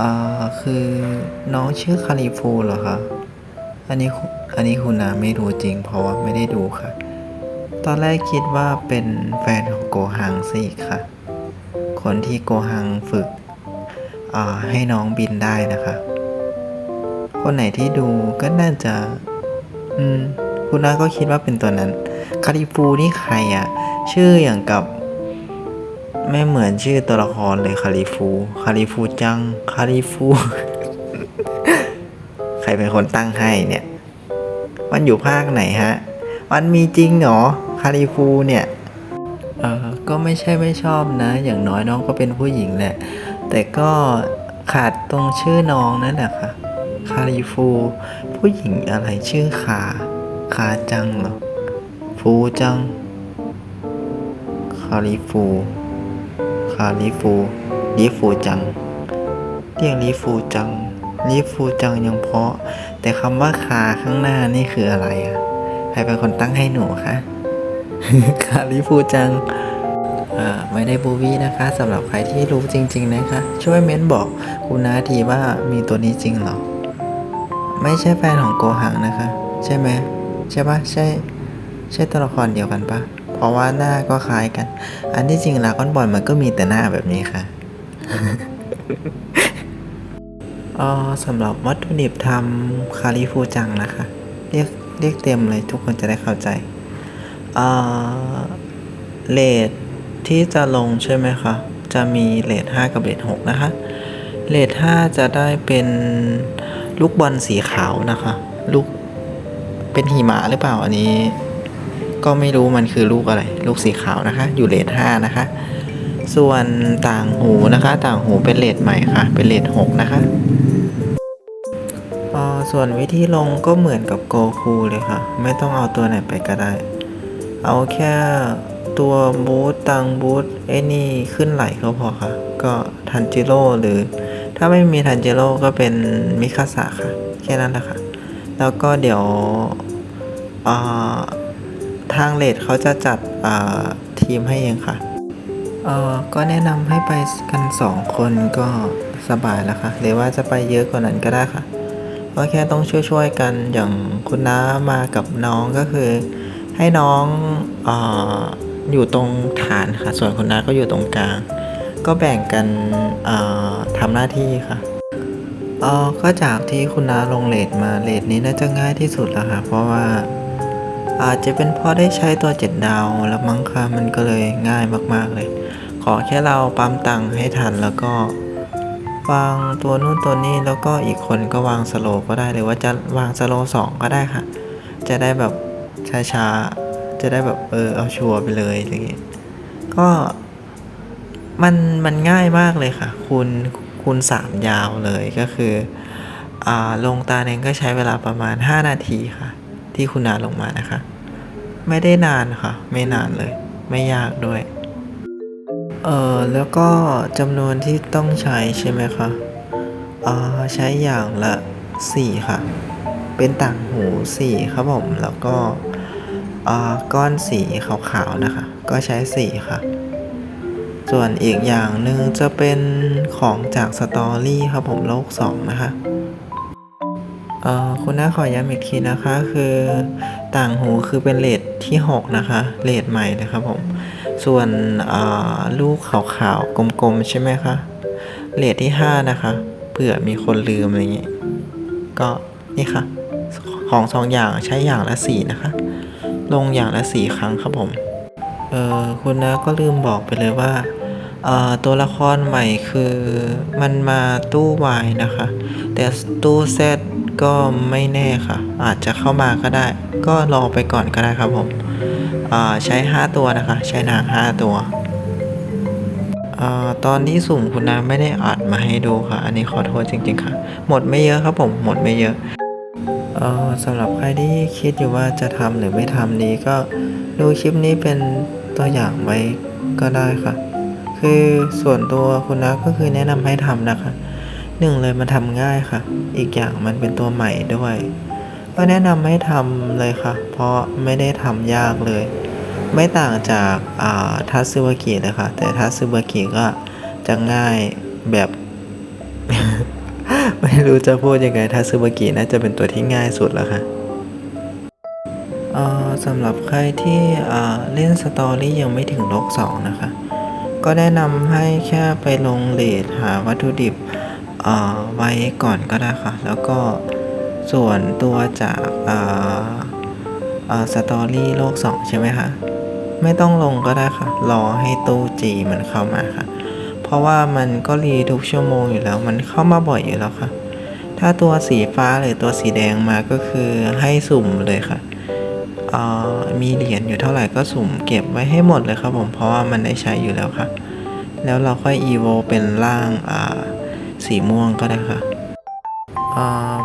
อ่าคือน้องชื่อคาริฟูเหรอคะ อันนี้อันนี้คุณนาไม่รู้จริง เพราะว่าไม่ได้ดูค่ะ ตอนแรกคิดว่าเป็นแฟนของโกฮังซะอีกค่ะ คนที่โกฮังฝึกให้น้องบินได้นะคะ คนไหนที่ดูก็น่าจะ อืม คุณนาก็คิดว่าเป็นตัวนั้น คาริฟูนี่ใครอะชื่ออย่างกับ ไม่เหมือนชื่อตัวละครเลยคาริฟู คาริฟูจัง คาริฟู ใครเป็นคนตั้งให้เนี่ย มันอยู่ภาคไหนฮะ มันมีจริงเหรอ คาริฟูเนี่ย เออก็ไม่ใช่ไม่ชอบนะ อย่างน้อยน้องก็เป็นผู้หญิงแหละ แต่ก็ขาดตรงชื่อน้องนั่นแหละค่ะ คาริฟู ผู้หญิงอะไรชื่อคา คาจังเหรอ ฟูจัง คาริฟูาริฟูลิฟูจัง เรียกลิฟูจังลิฟูจังยังเพาะ แต่คำว่าคาข้างหน้านี่คืออะไรอะใครเป็นคนตั้งให้หนูคะคาริฟูจังไม่ได้บูวี่นะคะสำหรับใครที่รู้จริง ๆ นะคะ ช่วยเม้นบอกคุณนาทีว่ามีตัวนี้จริงหรอ ไม่ใช่แฟนของโกหังนะคะ ใช่ไหมใช่ปะใช่ ใช่ตัวละครเดียวกันปะ เพราะว่าหน้าก็คล้ายกัน อันที่จริงลาก้อนบอลมันก็มีแต่หน้าแบบนี้ค่ะอ๋อสำหรับวัตถุดิบทำคาริฟูจังนะคะ เรียกเรียกเต็มเลยทุกคนจะได้เข้าใจอ่าเลทที่จะลงใช่ไหมคะ จะมีเลท5กับเลท6นะคะ เลท5จะได้เป็นลูกบอลสีขาวนะคะ ลูกเป็นหิมะหรือเปล่าอันนี้ ก็ไม่รู้มันคือลูกอะไร ลูกสีขาวนะคะ อยู่เลท5นะคะ ส่วนต่างหูนะคะ ต่างหูเป็นเลทใหม่ค่ะ เป็นเลท6นะคะออส่วนวิธีลงก็เหมือนกับโกคูเลยค่ะ ไม่ต้องเอาตัวไหนไปก็ได้ เอาแค่ตัวบูทตังบูทไอ้นี่ขึ้นไหลก็พอค่ะ ก็ทันจิโร่หรือ ถ้าไม่มีทันจิโร่ก็เป็นมิคาสะค่ะ แค่นั้นแหละค่ะ แล้วก็เดี๋ยวอ่า ทางเลดเขาจะจัดทีมให้เองค่ะเออก็แนะนำให้ไปกันสองคนก็สบายแล้วค่ะ หรือว่าจะไปเยอะกว่านั้นก็ได้ค่ะก็แค่ต้องช่วยๆกันอย่างคุณน้ามากับน้องก็คือ ให้น้องออยู่ตรงฐานค่ะ ส่วนคุณน้าก็อยู่ตรงกลาง ก็แบ่งกันทำหน้าที่ค่ะก็จากที่คุณน้าลงเลทมาเลทนี้น่าจะง่ายที่สุดแล้วค่ะ เพราะว่า อาจจะเป็นเพราะได้ใช้ตัวเจ็ดดาวแล้วมั้งค่ะมันก็เลยง่ายมากๆเลย ขอแค่เราปั๊มตังค์ให้ทันแล้วก็วางตัวนู่นตัวนี้แล้วก็อีกคนก็วางสโลว์ก็ได้หรือว่าจะวางสโลว์สองก็ได้ค่ะ จะได้แบบช้าๆ จะได้แบบเออเอาชัวร์ไปเลยอย่างงี้ยก็มันมันง่ายมากเลยค่ะคูณคูณสามยาวเลยก็คืออ่าลงตาเองก็ใช้เวลาประมาณ 5 นาทีค่ะ ที่คุณนาลงมานะคะ ไม่ได้นานค่ะ ไม่นานเลย ไม่ยากด้วย เออแล้วก็จำนวนที่ต้องใช้ใช่ไหมคะอ่าใช้อย่างละสี่ค่ะ เป็นต่างหูสี่ครับผม แล้วก็อ่าก้อนสีขาวๆนะคะ ก็ใช้สี่ค่ะ ส่วนอีกอย่างหนึ่งจะเป็นของจากสตอรี่ครับผมโลกสองนะคะ เอ่อคุณน้าขอย้ำอีกทีนะคะ คือต่างหูคือเป็นเลทที่ 6 นะคะเลทใหม่เลยครับผม ส่วนลูกขาวๆ กลมๆ ใช่ไหมคะเลทที่ 5 นะคะเผื่อมีคนลืมอะไรอย่างงี้ก็นี่ค่ะ ของสองอย่างใช้อย่างละสี่นะคะ ลงอย่างละสี่ครั้งครับผม เออคุณนะก็ลืมบอกไปเลยว่าตัวละครใหม่คือมันมาตู้วายนะคะ แต่ตู้เซต ก็ไม่แน่ค่ะ อาจจะเข้ามาก็ได้ ก็รอไปก่อนก็ได้ครับผมใช้ 5 ตัวนะคะ ใช้นาง 5 ตัวอตอนที่สุ่มคุณน้ำไม่ได้อัดมาให้ดูค่ะ อันนี้ขอโทษจริง ๆ ค่ะ หมดไม่เยอะครับผม หมดไม่เยอะสำหรับใครที่คิดอยู่ว่าจะทำหรือไม่ทำดีก็ดูคลิปนี้เป็นตัวอย่างไว้ก็ได้ค่ะ คือส่วนตัวคุณนะก็คือแนะนำให้ทำนะคะ หนึ่งเลยมันทำง่ายค่ะ อีกอย่างมันเป็นตัวใหม่ด้วย ก็แนะนำให้ทำเลยค่ะ เพราะไม่ได้ทำยากเลย ไม่ต่างจากอ่าทัตสึบากิเลยค่ะ แต่ทัตสึบากิก็จะง่ายแบบ ไม่รู้จะพูดยังไงถ้าซูบากิน่าจะเป็นตัวที่ง่ายสุดแล้วค่ะสำหรับใครที่เล่นสตอรี่ยังไม่ถึงโลกสองนะคะ ก็แนะนำให้แค่ไปลงเลทหาวัตถุดิบ ไว้ก่อนก็ได้ค่ะ แล้วก็ส่วนตัวจากอ่าอ่าสตอรี่โลกสองใช่ไหมคะ ไม่ต้องลงก็ได้ค่ะ รอให้ตู้จีมันเข้ามาค่ะ เพราะว่ามันก็รีทุกชั่วโมงอยู่แล้ว มันเข้ามาบ่อยอยู่แล้วค่ะ ถ้าตัวสีฟ้าหรือตัวสีแดงมาก็คือให้สุ่มเลยค่ะอ่อมีเหรียญอยู่เท่าไหร่ก็สุ่มเก็บไว้ให้หมดเลยครับผม เพราะว่ามันได้ใช้อยู่แล้วค่ะ แล้วเราค่อยอีโวเป็นร่างอ่า สีม่วงก็ได้ค่ะ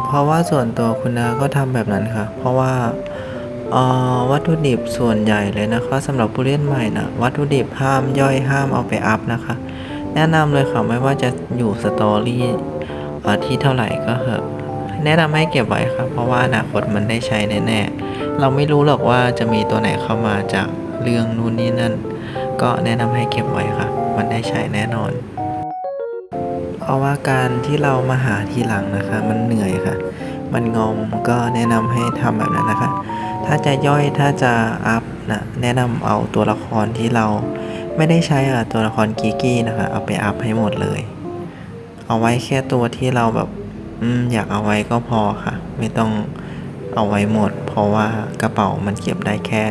เพราะว่าส่วนตัวคุณนาก็ทำแบบนั้นค่ะ เพราะว่าวัตถุดิบส่วนใหญ่เลยนะคะสำหรับผู้เล่นใหม่นะวัตถุดิบห้ามย่อยห้ามเอาไปอัพนะคะ แนะนำเลยค่ะไม่ว่าจะอยู่สตอรี่ที่เท่าไหร่ก็เถอะแนะนำให้เก็บไว้ค่ะเพราะว่าอนาคตมันได้ใช้แน่ๆเราไม่รู้หรอกว่าจะมีตัวไหนเข้ามาจากเรื่องนู่นนี่นั่น ก็แนะนำให้เก็บไว้ค่ะ มันได้ใช้แน่นอน เพราะว่าการที่เรามาหาทีหลังนะคะ มันเหนื่อยค่ะ มันงอมก็แนะนำให้ทำแบบนั้นนะคะ ถ้าจะย่อยถ้าจะอัพนะแนะนำเอาตัวละครที่เราไม่ได้ใช้อะตัวละครกีกี้นะคะ เอาไปอัพให้หมดเลย เอาไว้แค่ตัวที่เราแบบอืมอยากเอาไว้ก็พอค่ะ ไม่ต้องเอาไว้หมด เพราะว่ากระเป๋ามันเก็บได้แค่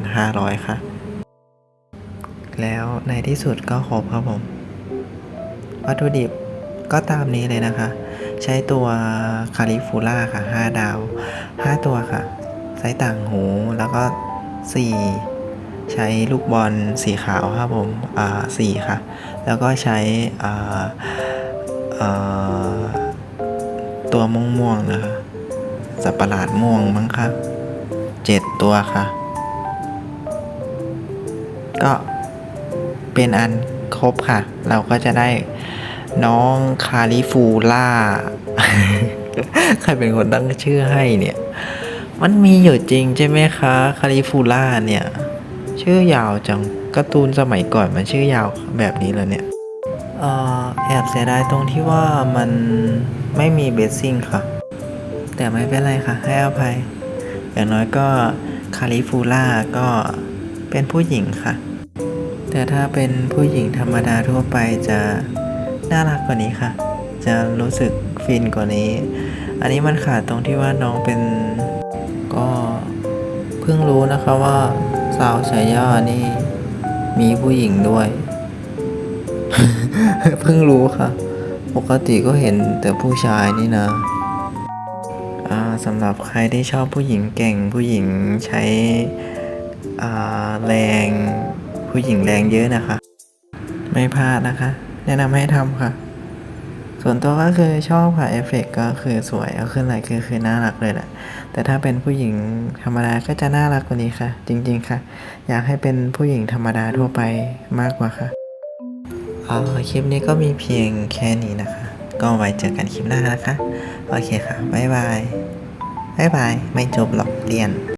1,500 ค่ะ แล้วในที่สุดก็ครบครับผม วัตถุดิบ ก็ตามนี้เลยนะคะ ใช้ตัวคาลิฟูล่าค่ะ 5 ดาว 5 ตัวค่ะไซส์ต่างหูแล้วก็ 4 ใช้ลูกบอลสีขาวครับผม อ่าสี่ค่ะ แล้วก็ใช้ อ่าอ่าตัวม่วงม่วงๆนะคะ สัตว์ประหลาดม่วงมั้งครับเจ็ดตัวค่ะ ก็เป็นอันครบค่ะ เราก็จะได้ น้องคาลิฟูล่า ใครเป็นคนตั้งชื่อให้เนี่ย มันมีอยู่จริงใช่ไหมคะ คาลิฟูล่าเนี่ย ชื่อยาวจังการ์ตูนสมัยก่อนมันชื่อยาวแบบนี้เลยเนี่ยออแอบเสียดายตรงที่ว่ามันไม่มีเบสซิ่งค่ะ แต่ไม่เป็นไรค่ะ ให้อภัย อย่างน้อยก็คาลิฟูล่าก็เป็นผู้หญิงค่ะ แต่ถ้าเป็นผู้หญิงธรรมดาทั่วไปจะ น่ารักกว่านี้ค่ะ จะรู้สึกฟินกว่านี้ อันนี้มันขาดตรงที่ว่าน้องเป็นก็เพิ่งรู้นะคะว่าสาวสายย่านี่มีผู้หญิงด้วย เพิ่งรู้ค่ะ ปกติก็เห็นแต่ผู้ชายนี่นะอ่าสำหรับใครที่ชอบผู้หญิงเก่ง ผู้หญิงใช้อ่าแรง ผู้หญิงแรงเยอะนะคะ ไม่พลาดนะคะ แนะนำให้ทำค่ะ ส่วนตัวก็คือชอบค่ะเอฟเฟกต์ก็คือสวยเอาขึ้นไหลคือคือน่ารักเลยแหละ แต่ถ้าเป็นผู้หญิงธรรมดาก็จะน่ารักกว่านี้ค่ะ จริง ๆ ค่ะ อยากให้เป็นผู้หญิงธรรมดาทั่วไปมากกว่าค่ะอ่อคลิปนี้ก็มีเพียงแค่นี้นะคะ ก็ไว้เจอกันคลิปหน้านะคะ โอเคค่ะ บ๊ายบาย บ๊ายบาย ไม่จบหรอกเรียน